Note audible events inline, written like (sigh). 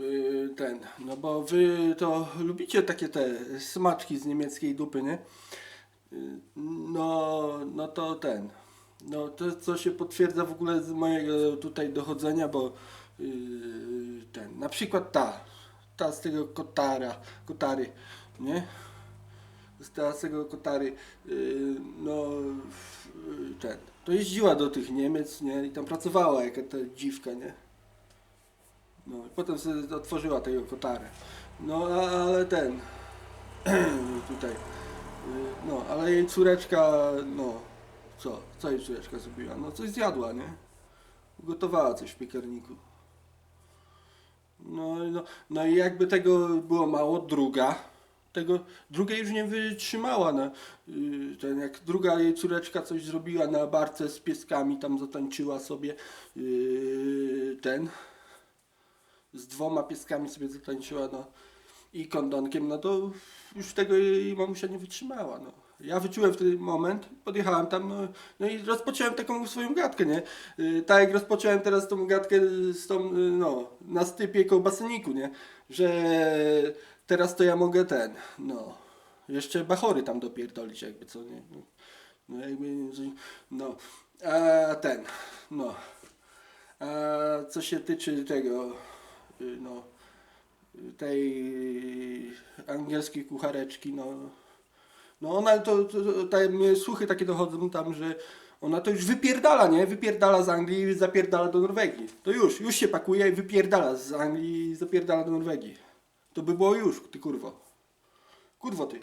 y, ten, no bo wy to lubicie takie te smaczki z niemieckiej dupy, nie? Y, No, no to ten, no to co się potwierdza w ogóle z mojego tutaj dochodzenia, bo y, ten, na przykład ta, ta z tego kotara, kotary, nie? Z z tego kotary, no ten, to jeździła do tych Niemiec, nie? I tam pracowała jaka ta dziwka, nie? No i potem sobie otworzyła tego kotarę. No ale ten, (clears throat) tutaj, y, no ale jej córeczka, no, co, co jej córeczka zrobiła? No coś zjadła, nie? Ugotowała coś w piekarniku. No, no, no i jakby tego było mało, druga, tego druga już nie wytrzymała. No, yy, ten, jak druga jej córeczka coś zrobiła na barce z pieskami, tam zatańczyła sobie yy, ten, z dwoma pieskami sobie zatańczyła, no i kondonkiem, no to już tego jej mamusia nie wytrzymała, no. Ja wyczułem wtedy moment, podjechałem tam, no, no i rozpocząłem taką swoją gadkę, nie? Yy, tak jak rozpocząłem teraz tą gadkę z tą, yy, no, na stypie koło baseniku, nie? Że teraz to ja mogę ten, no, jeszcze bachory tam dopierdolić jakby, co nie? No, no jakby, no, a ten, no, a co się tyczy tego, no, tej angielskiej kuchareczki, no, no ona to, to, to tak mnie słuchy takie dochodzą tam, że ona to już wypierdala, nie? Wypierdala z Anglii i zapierdala do Norwegii. To już, już się pakuje i wypierdala z Anglii i zapierdala do Norwegii. To by było już, ty kurwo. Kurwo ty.